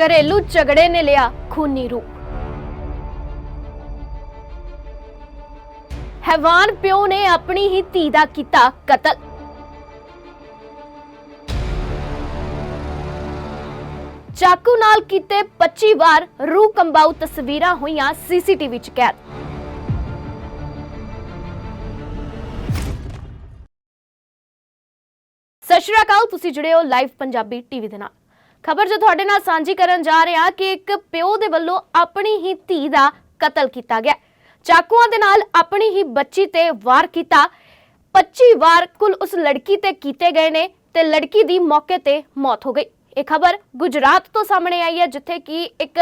ਘਰੇਲੂ ਝਗੜੇ ਨੇ ਲਿਆ ਖੂਨੀ ਰੂਪ। ਹੈਵਾਨ ਪਿਓ ਨੇ ਆਪਣੀ ਹੀ ਧੀ ਦਾ ਕੀਤਾ ਕਤਲ। ਚਾਕੂ ਨਾਲ ਕੀਤੇ 25 ਵਾਰ ਰੂਹ ਕੰਬਾਊ ਤਸਵੀਰਾਂ ਹੋਈਆਂ ਸੀਸੀਟੀਵੀ 'ਚ ਕੈਦ। ਸਤਿ ਸ਼੍ਰੀ ਅਕਾਲ, ਤੁਸੀਂ ਜੁੜੇ ਹੋ ਲਾਈਵ ਪੰਜਾਬੀ ਟੀਵੀ ਦੇ ਨਾਲ। ਖਬਰ ਜੋ ਤੁਹਾਡੇ ਨਾਲ ਸਾਂਝੀ ਕਰਨ ਜਾ ਰਹੇ ਹਾਂ ਕਿ ਇੱਕ ਪਿਓ ਦੇ ਵੱਲੋਂ ਆਪਣੀ ਹੀ ਧੀ ਦਾ ਕਤਲ ਕੀਤਾ ਗਿਆ। ਚਾਕੂਆਂ ਦੇ ਨਾਲ ਆਪਣੀ ਹੀ ਬੱਚੀ ਤੇ ਵਾਰ ਕੀਤਾ। 25 ਵਾਰ ਕੁੱਲ ਉਸ ਲੜਕੀ ਤੇ ਕੀਤੇ ਗਏ ਨੇ ਤੇ ਲੜਕੀ ਦੀ ਮੌਕੇ ਤੇ ਮੌਤ ਹੋ ਗਈ। ਇਹ ਖਬਰ ਗੁਜਰਾਤ ਤੋਂ ਸਾਹਮਣੇ ਆਈ ਹੈ, ਜਿੱਥੇ ਕਿ ਇੱਕ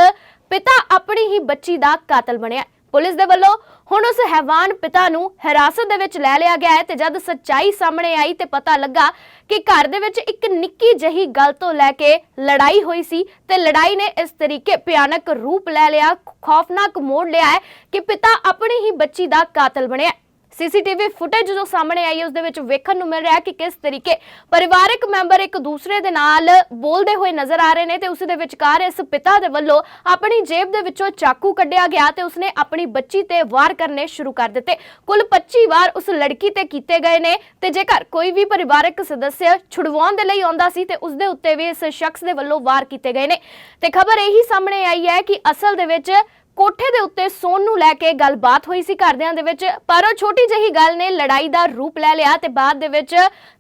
ਪਿਤਾ ਆਪਣੀ ਹੀ ਬੱਚੀ ਦਾ ਕਾਤਲ ਬਣਿਆ। ਪੁਲਿਸ ਦੇ ਵੱਲੋਂ ਹੁਣ ਉਸ ਹੈਵਾਨ ਪਿਤਾ ਨੂੰ ਹਿਰਾਸਤ ਦੇ ਵਿੱਚ ਲੈ ਲਿਆ ਗਿਆ ਹੈ ਤੇ ਜਦ ਸੱਚਾਈ ਸਾਹਮਣੇ ਆਈ ਤੇ ਪਤਾ ਲੱਗਾ ਕਿ ਘਰ ਦੇ ਵਿੱਚ ਇੱਕ ਨਿੱਕੀ ਜਹੀ ਗੱਲ ਤੋਂ ਲੈ ਕੇ ਲੜਾਈ ਹੋਈ ਸੀ ਤੇ ਲੜਾਈ ਨੇ ਇਸ ਤਰੀਕੇ ਭਿਆਨਕ ਰੂਪ ਲੈ ਲਿਆ, ਖੌਫਨਾਕ ਮੋੜ ਲਿਆ ਹੈ ਕਿ ਪਿਤਾ ਆਪਣੀ ਹੀ ਬੱਚੀ ਦਾ ਕਾਤਲ ਬਣਿਆ। ਸੀਸੀਟੀਵੀ ਫੁਟੇਜ ਜੋ ਸਾਹਮਣੇ ਆਈ ਹੈ, ਉਸ ਦੇ ਵਿੱਚ ਵੇਖਣ ਨੂੰ ਮਿਲ ਰਿਹਾ ਹੈ ਕਿ ਕਿਸ ਤਰੀਕੇ ਪਰਿਵਾਰਕ ਮੈਂਬਰ ਇੱਕ ਦੂਸਰੇ ਦੇ ਨਾਲ ਬੋਲਦੇ ਹੋਏ ਨਜ਼ਰ ਆ ਰਹੇ ਨੇ ਤੇ ਉਸ ਦੇ ਵਿਚਕਾਰ ਇਸ ਪਿਤਾ ਦੇ ਵੱਲੋਂ ਆਪਣੀ ਜੇਬ ਦੇ ਵਿੱਚੋਂ ਚਾਕੂ ਕੱਢਿਆ ਗਿਆ ਤੇ ਉਸਨੇ ਆਪਣੀ ਬੱਚੀ ਤੇ ਵਾਰ ਕਰਨੇ ਸ਼ੁਰੂ ਕਰ ਦਿੱਤੇ। ਕੁੱਲ 25 ਵਾਰ ਉਸ ਲੜਕੀ ਤੇ ਕੀਤੇ ਗਏ ਨੇ ਤੇ ਜੇਕਰ ਕੋਈ ਵੀ ਪਰਿਵਾਰਕ ਸਦੱਸਿਆ ਛੁਡਵਾਉਣ ਦੇ ਲਈ ਆਉਂਦਾ ਸੀ ਤੇ ਉਸ ਦੇ ਉੱਤੇ ਵੀ ਇਸ ਸ਼ਖਸ ਦੇ ਵੱਲੋਂ ਵਾਰ ਕੀਤੇ ਗਏ ਨੇ। ਤੇ ਖਬਰ ਇਹੀ ਸਾਹਮਣੇ ਆਈ ਹੈ ਕਿ ਅਸਲ ਦੇ ਵਿੱਚ ਕੋਠੇ ਦੇ ਉੱਤੇ ਸੋਨ ਨੂੰ ਲੈ ਕੇ ਗੱਲਬਾਤ ਹੋਈ ਸੀ ਘਰਦਿਆਂ ਦੇ ਵਿੱਚ, ਪਰ ਉਹ ਛੋਟੀ ਜਿਹੀ ਗੱਲ ਨੇ ਲੜਾਈ ਦਾ ਰੂਪ ਲੈ ਲਿਆ ਤੇ ਬਾਅਦ ਦੇ ਵਿੱਚ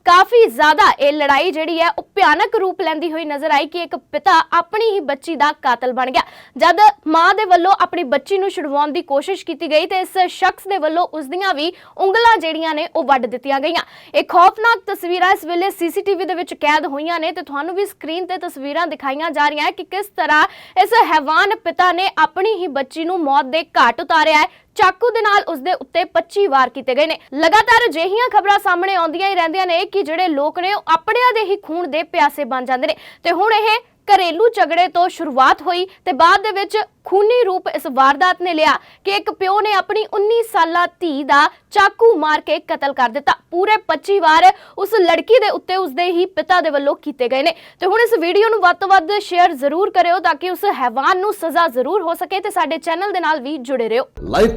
ਕਾਫੀ ਜ਼ਿਆਦਾ ਇਹ ਲੜਾਈ ਜਿਹੜੀ ਹੈ ਉਹ ਭਿਆਨਕ ਰੂਪ ਲੈਂਦੀ ਹੋਈ ਨਜ਼ਰ ਆਈ ਕਿ ਇੱਕ ਪਿਤਾ ਆਪਣੀ ਹੀ ਬੱਚੀ ਦਾ ਕਾਤਲ ਬਣ ਗਿਆ। ਜਦ ਮਾਂ ਦੇ ਵੱਲੋਂ ਆਪਣੀ ਬੱਚੀ ਨੂੰ ਛੁਡਵਾਉਣ ਦੀ ਕੋਸ਼ਿਸ਼ ਕੀਤੀ ਗਈ ਤੇ ਇਸ ਸ਼ਖਸ ਦੇ ਵੱਲੋਂ ਉਸ ਦੀਆਂ ਵੀ ਉਂਗਲਾਂ ਜਿਹੜੀਆਂ ਨੇ ਉਹ ਵੱਢ ਦਿੱਤੀਆਂ ਗਈਆਂ। ਇਹ ਖੌਫਨਾਕ ਤਸਵੀਰਾਂ ਇਸ ਵੇਲੇ ਸੀਸੀਟੀਵੀ ਦੇ ਵਿੱਚ ਕੈਦ ਹੋਈਆਂ ਨੇ ਤੇ ਤੁਹਾਨੂੰ ਵੀ ਸਕਰੀਨ ਤੇ ਤਸਵੀਰਾਂ ਦਿਖਾਈਆਂ ਜਾ ਰਹੀਆਂ ਕਿ ਕਿਸ ਤਰ੍ਹਾਂ ਇਸ ਹੈਵਾਨ ਪਿਤਾ ਨੇ ਆਪਣੀ ਹੀ ਬੱਚੀ ਨੂੰ ਮੌਤ ਦੇ ਘਾਟ ਉਤਾਰਿਆ ਹੈ। ਚਾਕੂ ਦੇ ਨਾਲ ਉਸਦੇ ਉੱਤੇ 25 ਵਾਰ ਕੀਤੇ ਗਏ ਨੇ। ਲਗਾਤਾਰ ਅਜਿਹੀਆਂ ਖਬਰਾਂ ਸਾਹਮਣੇ ਆਉਂਦੀਆਂ ਹੀ ਰਹਿੰਦੀਆਂ ਨੇ ਕਿ ਜਿਹੜੇ ਲੋਕ ਨੇ ਉਹ ਆਪਣਿਆਂ ਦੇ ਹੀ ਖੂਨ ਦੇ ਪਿਆਸੇ ਬਣ ਜਾਂਦੇ ਨੇ। ਤੇ ਹੁਣ ਇਹ ਘਰੇਲੂ ਝਗੜੇ ਤੋਂ ਸ਼ੁਰੂਆਤ ਹੋਈ ਤੇ ਬਾਅਦ ਦੇ ਵਿੱਚ ਖੂਨੀ ਰੂਪ ਇਸ ਵਾਰਦਾਤ ਨੇ ਲਿਆ ਕਿ ਇੱਕ ਪਿਓ ਨੇ ਆਪਣੀ 19 ਸਾਲਾ ਧੀ ਦਾ ਚਾਕੂ ਮਾਰ ਕੇ ਕਤਲ ਕਰ ਦਿੱਤਾ। ਪੂਰੇ 25 ਵਾਰ ਉਸ ਲੜਕੀ ਦੇ ਉੱਤੇ ਉਸਦੇ ਹੀ ਪਿਤਾ ਦੇ ਵੱਲੋਂ ਕੀਤੇ ਗਏ ਨੇ। ਤੇ ਹੁਣ ਇਸ ਵੀਡੀਓ ਨੂੰ ਵੱਧ ਤੋਂ ਵੱਧ ਸ਼ੇਅਰ ਜ਼ਰੂਰ ਕਰਿਓ ਤਾਂ ਕਿ ਉਸ ਹੈਵਾਨ ਨੂੰ ਸਜ਼ਾ ਜ਼ਰੂਰ ਹੋ ਸਕੇ ਤੇ ਸਾਡੇ ਚੈਨਲ ਦੇ ਨਾਲ ਵੀ ਜੁੜੇ ਰਹੋ। ਲਾਈਵ